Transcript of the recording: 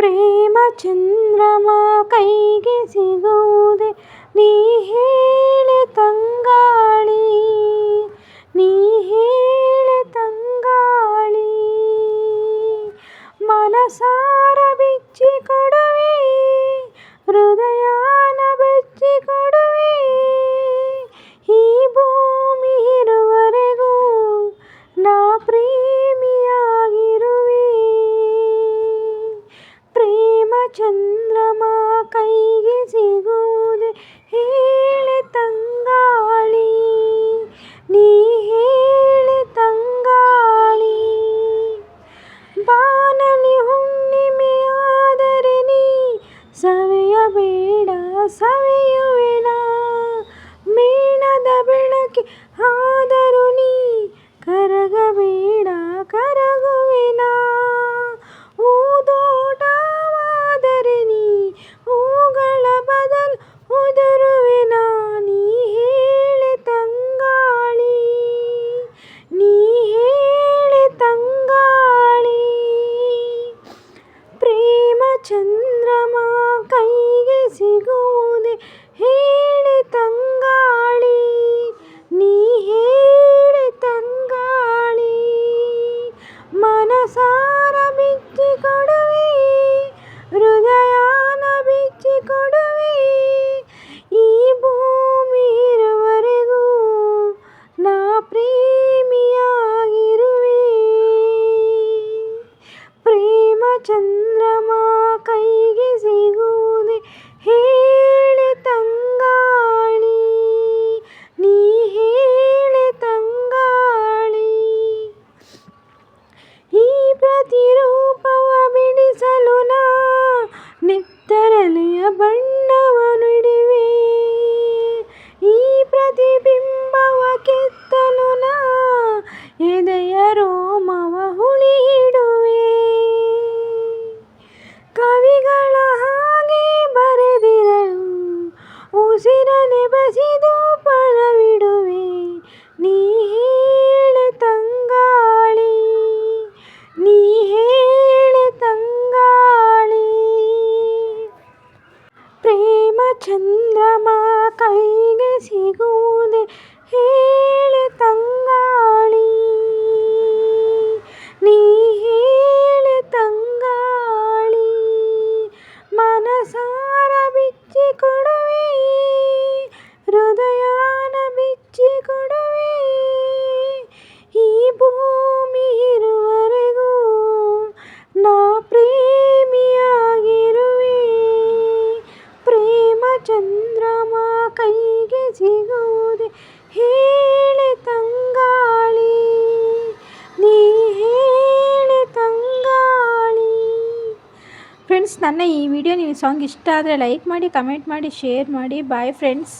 ಪ್ರೇಮ ಚಂದ್ರಮ ಕೈಗೆ ಸಿಗುವುದೇ ನೀ ಹೇಳೆ ತಂಗಾಳಿ ನೀ ಹೇಳೆ ತಂಗಾಳಿ. ಮನಸಾರ ಬಿಚ್ಚಿ ಕೊಡುವೆ ಹೃದಯನ ಚಂದ್ರಮ ಕೈಗೆ ಸಿಗುವುದೇ ಹೇಳೆ ಚಂದ್ರಮ ಕೈಗೆ ಸಿಗುವುದೇ ಹೇಳೆ ತಂಗಾಳಿ, ನೀ ಹೇಳೆ ತಂಗಾಳಿ. ಮನಸಾರ ಬಿಚ್ಚಿ ಕೊಡುವೆ, ಹೃದಯನ ಬಿಚ್ಚಿ ಕೊಡುವೆ. ಈ ಭೂಮಿ ಇರುವರೆಗೂ ನಾ ಪ್ರೇಮಿಯಾಗಿರುವೆ. ಪ್ರೇಮ ಚಂದ್ರಮ ಎದೆಯ ರೋಮವ ಹುಳಿಯಿಡುವೆ. ಕವಿಗಳ ಹಾಗೆ ಬರೆದಿರಲು ಉಸಿರನೆ ಬಸಿದು ಪಣವಿಡುವೆ ನೀ ಹೃದಯನ ಬಿಚ್ಚಿ ಕೊಡುವೆ ಈ ಭೂಮಿ ಇರುವರೆಗೂ ನಾ ಪ್ರೇಮಿಯಾಗಿರುವೆ. ಪ್ರೇಮ ಚಂದ್ರಮ ಕೈಗೆ ಸಿಗುವುದೇ ಹೇಳೆ ತಂಗಾಳಿ. ನೀ ಹೇಳೆ ತಂಗಾಳಿ. ಫ್ರೆಂಡ್ಸ್ ನನ್ನ ಈ ವಿಡಿಯೋ ನೀವು ಸಾಂಗ್ ಇಷ್ಟ ಆದರೆ ಲೈಕ್ ಮಾಡಿ ಕಮೆಂಟ್ ಮಾಡಿ ಶೇರ್ ಮಾಡಿ. Bye friends